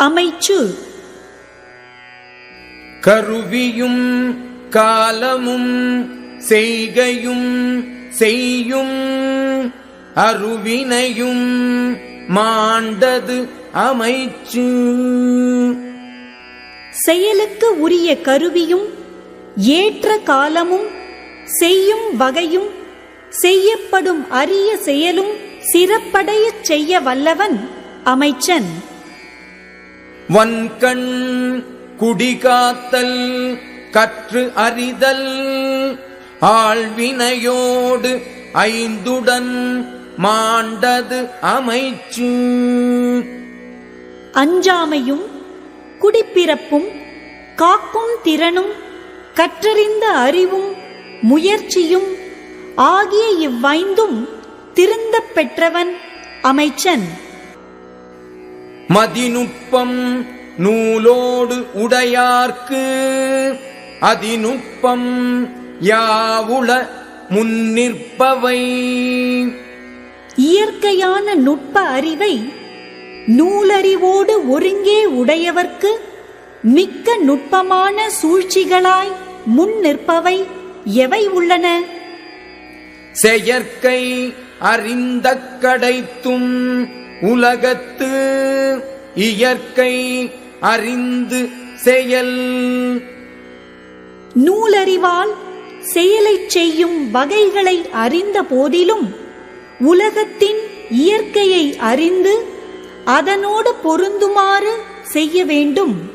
அமைச்சு. கருவியும் காலமும் செய்கையும் செய்யும் அருவினையும் மாண்டது அமைச்சு. செயலுக்கு உரிய கருவியும் ஏற்ற காலமும் செய்யும் வகையும் செய்யப்படும் அரிய செயலும் சிறப்படையச் செய்ய வல்லவன் அமைச்சன். வன்கண் குடிகாத்தல் கற்று அறிதல் ஆழ்வினையோடு ஐந்துடன் மாண்டது அமைச்சு. அஞ்சாமையும் குடிப்பிறப்பும் காக்கும் திறனும் கற்றறிந்த அறிவும் முயற்சியும் ஆகிய இவ்வைந்தும் திருந்தப் பெற்றவன் அமைச்சன். மதிநுட்பம் நூலோடு உடையார்க்கு அதிநுட்பம் யாவுள முன்னிற்பவை. இயற்கையான நுட்ப அறிவை நூலறிவோடு ஒருங்கே உடையவர்க்கு மிக்க நுட்பமான சூழ்ச்சிகளாய் முன் நிற்பவை எவை உள்ளன? செயற்கை அறிந்த கடைத்தும் உலகத்து இயற்கை அறிந்து செயல். நூலறிவால் செயலைச் செய்யும் வகைகளை அறிந்த போதிலும் உலகத்தின் இயற்கையை அறிந்து அதனோடு பொருந்துமாறு செய்ய வேண்டும்.